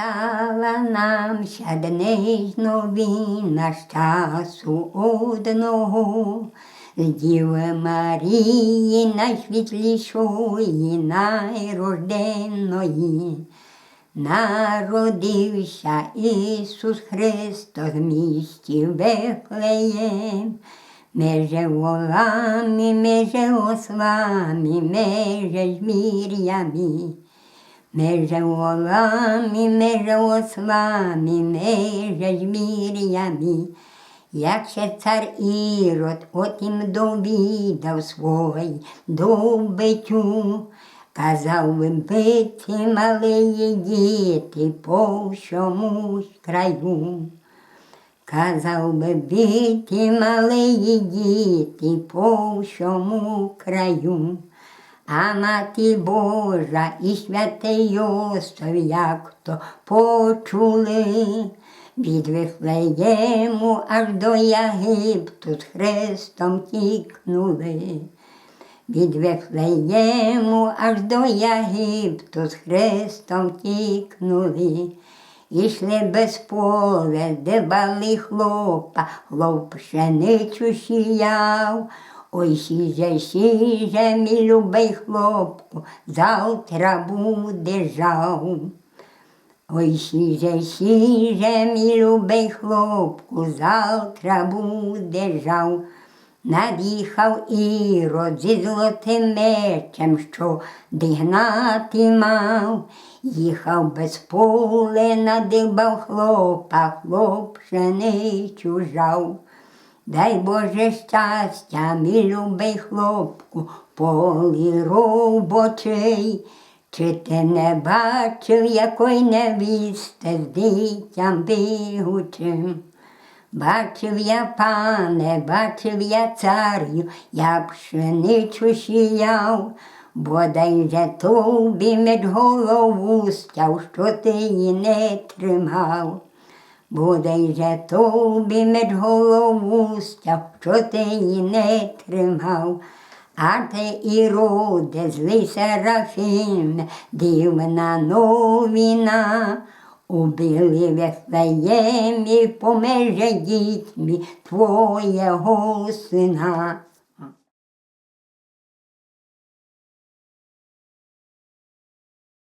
Настала нам щадний новина з часу одного, з Діви Марії найсвітлішої, найрожденної. Народився Ісус Христос в місті Вифлеєм, меже волами, меже ослами, меже звір'ями. Меже волами, меже ослами, меже звір'ями. Як ще цар Ірод отім довідав свой добитю, казав вбити малиї діти по всьому краю. Казав би бити малиї діти по всьому краю. А мати Божа і святий Йосиф, як то почули, від Вифлеєму аж до Єгипту з Христом тікнули. Від Вифлеєму аж до Єгипту з Христом тікнули. Ішли без поле, де бали хлопа, хлоп пшеницю сіяв. Ой, сіже, сіже, мій любий хлопку, завтра буде жав. Ой, сіже, сіже, мій любий хлопку, завтра буде жав. Над'їхав ірод зі золотим мечем, що дигнати мав. Їхав без поле, надибав хлопа, хлоп пшеницю жав. Дай Боже щастя, мій любий хлопку, полі робочий. Чи ти не бачив, якої невісти з дитям бігучим? Бачив я, пане, бачив я царю, я пшеницю сіяв, бодай же тобі між голову стяв, що ти її не тримав. Бодай же тобі між голову стяв, що ти її не тримав. А ти і роде, злий Серафім, дивна новина. Убили Вифлеємі помеже дітьми твоєго сина.